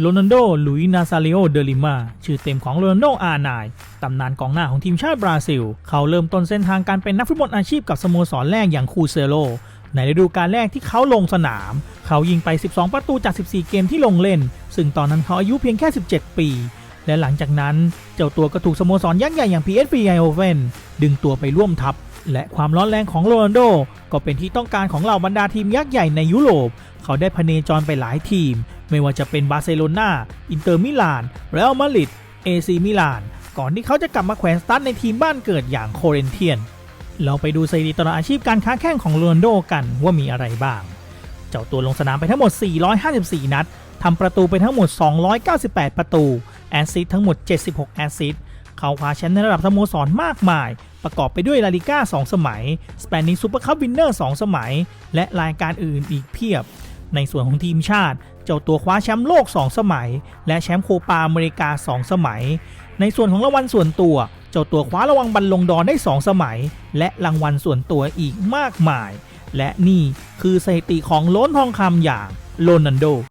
โรนัลโด ลุยนาซาเลโอ เดลิมา ชื่อเต็มของโรนัลโด อาร์นน์ตำนานกองหน้าของทีมชาติบราซิล เขาเริ่มต้นเส้นทางการเป็นนักฟุตบอลอาชีพกับสโมสรแรกอย่างคูเซโล ในฤดูกาลแรกที่เขาลงสนาม เขายิงไป 12 ประตูจาก 14 เกมที่ลงเล่น ซึ่งตอนนั้นเขาอายุเพียงแค่ 17 ปี และหลังจากนั้น เจ้าตัวก็ถูกสโมสรยักษ์ใหญ่อย่าง PSV Eindhoven ดึงตัวไปร่วมทัพ และความร้อนแรงของโรนัลโด ก็เป็นที่ต้องการของเหล่าบรรดาทีมยักษ์ใหญ่ในยุโรป เขาได้พเนจรไปหลายทีม ไม่ว่าจะเป็นบาร์เซโลนาอินเตอร์มิลานเรอัลมาดริดเอซีมิลาน ก่อนที่เขาจะกลับมาแขวนสตาร์ทในทีมบ้านเกิดอย่างโคเรนเทียน เราไปดูสถิติตลอดอาชีพการค้าแข่งของโรนัลโดกันว่ามีอะไรบ้าง เจ้าตัวลงสนามไปทั้งหมด 454 นัดทำประตูไปทั้งหมด 298 ประตู แอสซิสต์ทั้งหมด 76 แอสซิสต์เขาคว้าแชมป์ในระดับสโมสรมากมาย ประกอบไปด้วยลาลิก้า 2 สมัย สเปนิชซูเปอร์คัพวินเนอร์ 2 สมัย และรายการอื่นอีกเพียบ ในส่วนของทีมชาติ เจ้าตัวคว้าแชมป์โลก 2 สมัย และแชมป์โคปาอเมริกา 2 สมัย ในส่วนของรางวัลส่วนตัว เจ้าตัวคว้ารางวัลบัลลงก์ดอร์ได้ 2 สมัย และรางวัลส่วนตัวอีกมากมาย และนี่คือสถิติของโล้นทองคำอย่างโรนัลโด